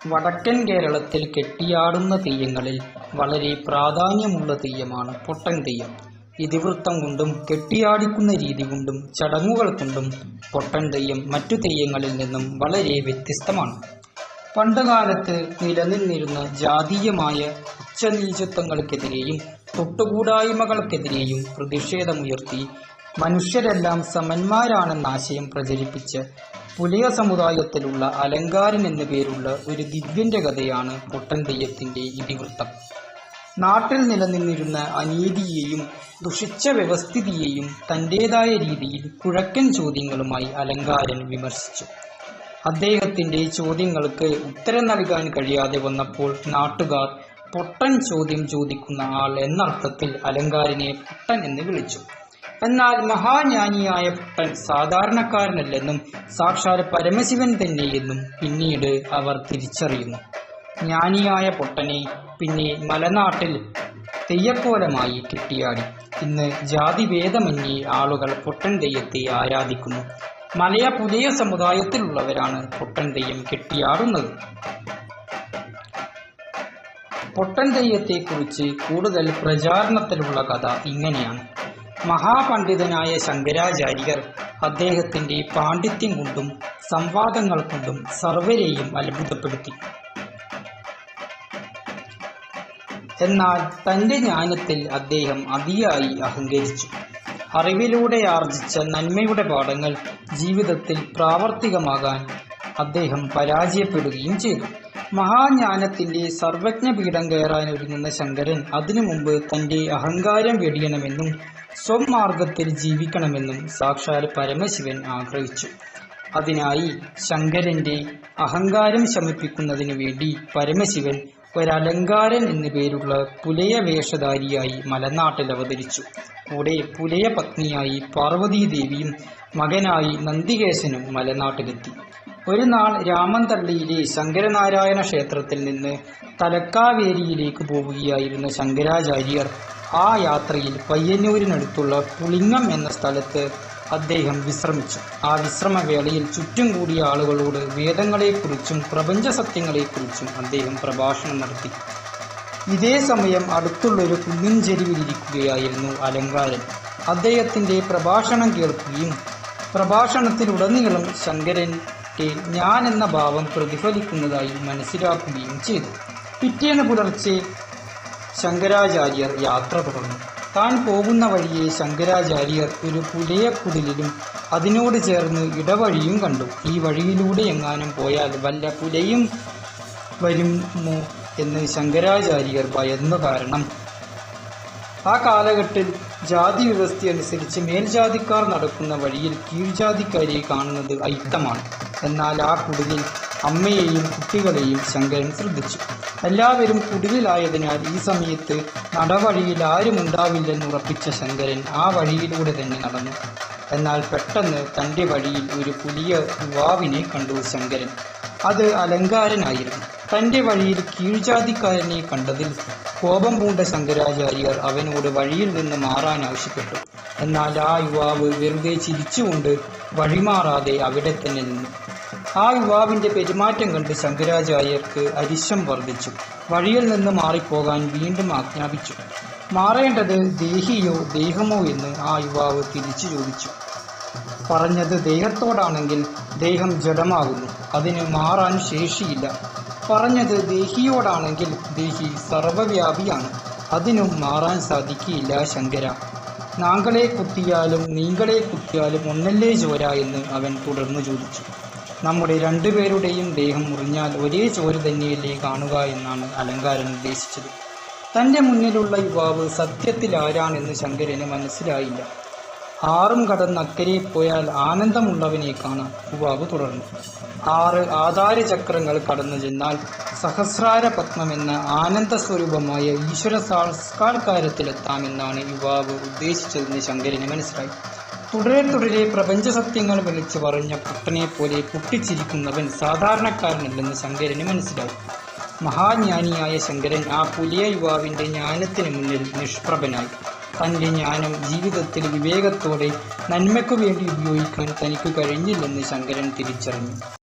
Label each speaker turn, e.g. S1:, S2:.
S1: വടക്കൻ കേരളത്തിൽ കെട്ടിയാടുന്ന തെയ്യങ്ങളിൽ വളരെ പ്രാധാന്യമുള്ള തെയ്യമാണ് പൊട്ടൻ തെയ്യം. ഇതിവൃത്തം കൊണ്ടും കെട്ടിയാടിക്കുന്ന രീതി കൊണ്ടും ചടങ്ങുകൾ കൊണ്ടും പൊട്ടൻ തെയ്യം മറ്റു തെയ്യങ്ങളിൽ നിന്നും വളരെ വ്യത്യസ്തമാണ്. പണ്ടുകാലത്ത് നിലനിന്നിരുന്ന ജാതീയമായ ഉച്ചനീചത്വങ്ങൾക്കെതിരെയും തൊട്ടുകൂടായ്മകൾക്കെതിരെയും പ്രതിഷേധമുയർത്തി മനുഷ്യരെല്ലാം സമന്മാരാണെന്ന ആശയം പ്രചരിപ്പിച്ച പുലയ സമുദായത്തിലുള്ള അലങ്കാരൻ എന്ന പേരുള്ള ഒരു ദിവ്യന്റെ കഥയാണ് പൊട്ടൻ തെയ്യത്തിന്റെ ഇതിവൃത്തം. നാട്ടിൽ നിലനിന്നിരുന്ന അനീതിയെയും ദുഷിച്ച വ്യവസ്ഥിതിയെയും തന്റേതായ രീതിയിൽ കുഴക്കൻ ചോദ്യങ്ങളുമായി അലങ്കാരൻ വിമർശിച്ചു. അദ്ദേഹത്തിന്റെ ചോദ്യങ്ങൾക്ക് ഉത്തരം നൽകാൻ കഴിയാതെ വന്നപ്പോൾ നാട്ടുകാർ പൊട്ടൻ ചോദ്യം ചോദിക്കുന്ന ആൾ എന്നർത്ഥത്തിൽ അലങ്കാരനെ പൊട്ടൻ എന്ന് വിളിച്ചു. എന്നാൽ മഹാജ്ഞാനിയായ പൊട്ടൻ സാധാരണക്കാരനല്ലെന്നും സാക്ഷാൽ പരമശിവൻ തന്നെയെന്നും പിന്നീട് അവർ തിരിച്ചറിയുന്നു. ജ്ഞാനിയായ പൊട്ടനെ പിന്നെ മലനാട്ടിൽ തെയ്യക്കോലമായി കെട്ടിയാടി. ഇന്ന് ജാതിഭേദമന്യേ ആളുകൾ പൊട്ടൻ തെയ്യത്തെ ആരാധിക്കുന്നു. മലയ പുതിയ സമുദായത്തിലുള്ളവരാണ് പൊട്ടൻ തെയ്യം കെട്ടിയാടുന്നത്. പൊട്ടൻ തെയ്യത്തെക്കുറിച്ച് കൂടുതൽ പ്രചാരണത്തിലുള്ള കഥ ഇങ്ങനെയാണ്. മഹാപണ്ഡിതനായ ശങ്കരാചാര്യർ അദ്ദേഹത്തിന്റെ പാണ്ഡിത്യം കൊണ്ടും സംവാദങ്ങൾ കൊണ്ടും സർവരെയും അത്ഭുതപ്പെടുത്തി. എന്നാൽ തന്റെ ജ്ഞാനത്തിൽ അദ്ദേഹം അതിയായി അഹങ്കരിച്ചു. അറിവിലൂടെ ആർജിച്ച നന്മയുടെ പാഠങ്ങൾ ജീവിതത്തിൽ പ്രാവർത്തികമാകാൻ അദ്ദേഹം പരാജയപ്പെടുകയും ചെയ്തു. മഹാജ്ഞാനത്തിന്റെ സർവജ്ഞപീഠം കയറാനൊരുങ്ങുന്ന ശങ്കരൻ അതിനു മുമ്പ് തന്റെ അഹങ്കാരം വെടിയണമെന്നും സ്വമാർഗത്തിൽ ജീവിക്കണമെന്നും സാക്ഷാൽ പരമശിവൻ ആഗ്രഹിച്ചു. അതിനായി ശങ്കരന്റെ അഹങ്കാരം ശമിപ്പിക്കുന്നതിനു വേണ്ടി പരമശിവൻ ഒരലങ്കാരൻ എന്നു പേരുള്ള പുലയ വേഷധാരിയായി മലനാട്ടിൽ അവതരിച്ചു. കൂടെ പുലയ പത്നിയായി പാർവതീദേവിയും മകനായി നന്ദികേശനും മലനാട്ടിലെത്തി. ഒരു ഒരുനാൾ രാമന്തളിയിലെ ശങ്കരനാരായണ ക്ഷേത്രത്തിൽ നിന്ന് തലക്കാവേരിയിലേക്ക് പോവുകയായിരുന്ന ശങ്കരാചാര്യർ ആ യാത്രയിൽ പയ്യന്നൂരിനടുത്തുള്ള പുളിങ്ങം എന്ന സ്ഥലത്ത് അദ്ദേഹം വിശ്രമിച്ചു. ആ വിശ്രമവേളയിൽ ചുറ്റും കൂടിയ ആളുകളോട് വേദങ്ങളെക്കുറിച്ചും പ്രപഞ്ച സത്യങ്ങളെക്കുറിച്ചും അദ്ദേഹം പ്രഭാഷണം നടത്തി. ഇതേ സമയം അടുത്തുള്ളൊരു കുന്നിൻചരിവിലിരിക്കുകയായിരുന്നു അലങ്കാരൻ. അദ്ദേഹത്തിന്റെ പ്രഭാഷണം കേൾക്കുകയും പ്രഭാഷണത്തിലുടനീളം ശങ്കരന്റെ ഞാൻ എന്ന ഭാവം പ്രതിഫലിക്കുന്നതായി മനസ്സിലാക്കുകയും ചെയ്തു. പിറ്റേന്ന് പുലർച്ചെ ശങ്കരാചാര്യർ യാത്ര തുടർന്നു. താൻ പോകുന്ന വഴിയെ ശങ്കരാചാര്യർ ഒരു പുലയക്കുടിലും അതിനോട് ചേർന്ന് ഇടവഴിയും കണ്ടു. ഈ വഴിയിലൂടെ എങ്ങാനും പോയാൽ വല്ല പുലയും വരുമോ എന്ന് ശങ്കരാചാര്യർ ഭയന്ന കാരണം ആ കാലഘട്ടത്തിൽ ജാതി വ്യവസ്ഥയനുസരിച്ച് മേൽജാതിക്കാർ നടക്കുന്ന വഴിയിൽ കീഴ്ജാതിക്കാരെ കാണുന്നത് ഐത്തമാണ് എന്നാൽ ആ കുടിലിൽ അമ്മയെയും കുട്ടികളെയും ശങ്കരൻ ശ്രദ്ധിച്ചു. എല്ലാവരും കുടിലിലായതിനാൽ ഈ സമയത്ത് നടവഴിയിൽ ആരും ഉണ്ടാവില്ലെന്ന് ഉറപ്പിച്ച ശങ്കരൻ ആ വഴിയിലൂടെ തന്നെ നടന്നു. എന്നാൽ പെട്ടെന്ന് തന്റെ വഴിയിൽ ഒരു പുലിയ യുവാവിനെ കണ്ടു ശങ്കരൻ. അത് അലങ്കാരനായിരുന്നു. തന്റെ വഴിയിൽ കീഴ്ജാതിക്കാരനെ കണ്ടതിൽ കോപം പൂണ്ട ശങ്കരാചാര്യർ അവനോട് വഴിയിൽ നിന്ന് മാറാൻ ആവശ്യപ്പെട്ടു. എന്നാൽ ആ യുവാവ് വെറുതെ ചിരിച്ചുകൊണ്ട് വഴിമാറാതെ അവിടെ തന്നെ നിന്നു. ആ യുവാവിന്റെ പെരുമാറ്റം കണ്ട് ശങ്കരാചാര്യർക്ക് അരിശം വർദ്ധിച്ചു. വഴിയിൽ നിന്ന് മാറിപ്പോകാൻ വീണ്ടും ആജ്ഞാപിച്ചു. മാറേണ്ടത് ദേഹിയോ ദേഹമോ എന്ന് ആ യുവാവ് തിരിച്ചു ചോദിച്ചു. പറഞ്ഞത് ദേഹത്തോടാണെങ്കിൽ ദേഹം ജഡമാകുന്നു. അതിന് മാറാൻ ശേഷിയില്ല. പറഞ്ഞത് ദേഹിയോടാണെങ്കിൽ ദേഹി സർവവ്യാപിയാണ് അതിനും മാറാൻ സാധിക്കില്ല ശങ്കര നാങ്കളെ കുത്തിയാലും നീങ്കളെ കുത്തിയാലും ഒന്നല്ലേ ചോര എന്ന് അവൻ തുടർന്നു ചോദിച്ചു. നമ്മുടെ രണ്ടുപേരുടെയും ദേഹം മുറിഞ്ഞാൽ ഒരേ ചോര തന്നെയല്ലേ കാണുക എന്നാണ് അലങ്കാരൻ ഉദ്ദേശിച്ചത്. തന്റെ മുന്നിലുള്ള യുവാവ് സത്യത്തിൽ ആരാണെന്ന് ശങ്കരന് മനസ്സിലായില്ല. ആറും കടന്ന് അക്കരെ പോയാൽ ആനന്ദമുള്ളവനെ കാണാം യുവാവ് തുടർന്നു. ആറ് ആധാരചക്രങ്ങൾ കടന്നു ചെന്നാൽ സഹസ്രാര പത്മമെന്ന ആനന്ദ സ്വരൂപമായ ഈശ്വര ഈശ്വരസാക്ഷാത്കാരത്തിലെത്താമെന്നാണ് യുവാവ് ഉദ്ദേശിച്ചതെന്ന് ശങ്കരന് മനസ്സിലായി. തുടരെ തുടരെ പ്രപഞ്ചസത്യങ്ങൾ വിളിച്ചു പറഞ്ഞ പൊട്ടനെപ്പോലെ പൊട്ടിച്ചിരിക്കുന്നവൻ സാധാരണക്കാരനല്ലെന്ന് ശങ്കരന് മനസ്സിലായി. മഹാജ്ഞാനിയായ ശങ്കരൻ ആ പുലിയ യുവാവിന്റെ ജ്ഞാനത്തിന് മുന്നിൽ നിഷ്പ്രഭനായി. തന്റെ ജ്ഞാനം ജീവിതത്തിൽ വിവേകത്തോടെ നന്മയ്ക്കു വേണ്ടി ഉപയോഗിക്കാൻ തനിക്ക് കഴിഞ്ഞില്ലെന്ന് ശങ്കരൻ തിരിച്ചറിഞ്ഞു.